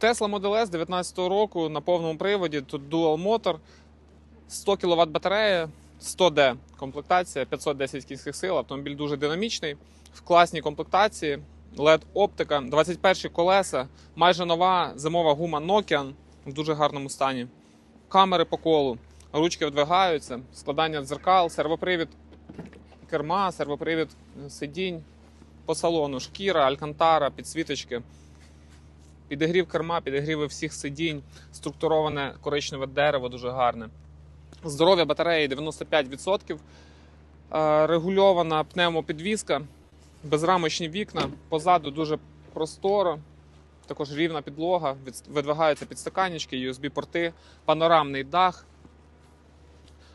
Tesla Model S 2019 року на повному приводі. Тут Dual Motor, 100 кВт батарея, 100D комплектація, 510 кінських сил. Автомобіль дуже динамічний, в класній комплектації. LED оптика, 21 колеса, майже нова зимова гума Nokian в дуже гарному стані. Камери по колу, ручки вдвигаються, складання дзеркал, сервопривід керма, сервопривід сидінь по салону, шкіра, алькантара, підсвіточки. Підігрів керма, підігріви всіх сидінь, структуроване коричневе дерево дуже гарне. Здоров'я батареї 95%. Е, Регульована пневмопідвізка, безрамочні вікна, позаду дуже просторо, також рівна підлога, видвигаються підстаканнички, USB-порти, панорамний дах.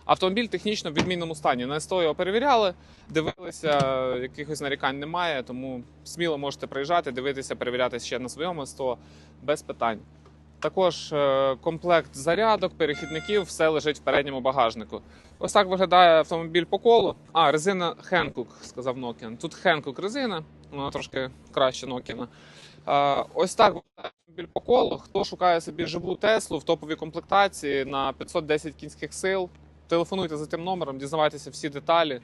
Автомобіль технічно в відмінному стані. На СТО його перевіряли, дивилися, якихось нарікань немає, тому сміло можете приїжджати, дивитися, перевіряти ще на своєму СТО без питань. Також е, комплект зарядок, перехідників, все лежить в передньому багажнику. Ось так виглядає автомобіль по колу. А, резина Hankook, сказав Nokian. Тут Hankook резина, вона трошки краще Nokian. Е, Ось так виглядає автомобіль по колу. Хто шукає собі живу Теслу в топовій комплектації на 510 кінських сил, телефонуйте за тим номером, дізнавайтеся всі деталі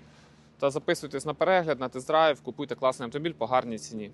та записуйтесь на перегляд, на тест-драйв, купуйте класний автомобіль по гарній ціні.